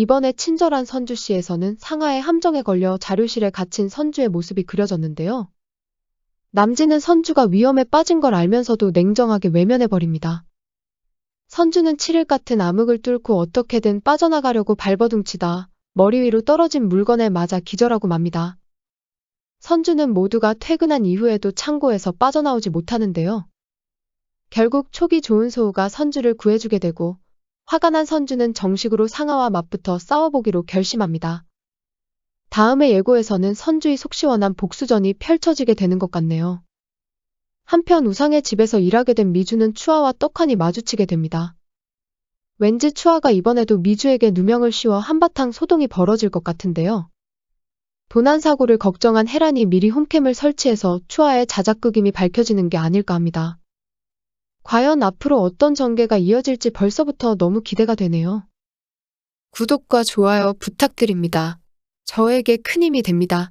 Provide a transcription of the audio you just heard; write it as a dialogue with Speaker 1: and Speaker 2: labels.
Speaker 1: 이번에 친절한 선주 씨에서는 상하의 함정에 걸려 자료실에 갇힌 선주의 모습이 그려졌는데요. 남진은 선주가 위험에 빠진 걸 알면서도 냉정하게 외면해버립니다. 선주는 7일 같은 암흑을 뚫고 어떻게든 빠져나가려고 발버둥치다 머리 위로 떨어진 물건에 맞아 기절하고 맙니다. 선주는 모두가 퇴근한 이후에도 창고에서 빠져나오지 못하는데요. 결국 촉이 좋은 소우가 선주를 구해주게 되고 화가 난 선주는 정식으로 상하와 맞붙어 싸워보기로 결심합니다. 다음의 예고에서는 선주의 속 시원한 복수전이 펼쳐지게 되는 것 같네요. 한편 우상의 집에서 일하게 된 미주는 추아와 떡하니 마주치게 됩니다. 왠지 추아가 이번에도 미주에게 누명을 씌워 한바탕 소동이 벌어질 것 같은데요. 도난 사고를 걱정한 헤란이 미리 홈캠을 설치해서 추아의 자작극임이 밝혀지는 게 아닐까 합니다. 과연 앞으로 어떤 전개가 이어질지 벌써부터 너무 기대가 되네요. 구독과 좋아요 부탁드립니다. 저에게 큰 힘이 됩니다.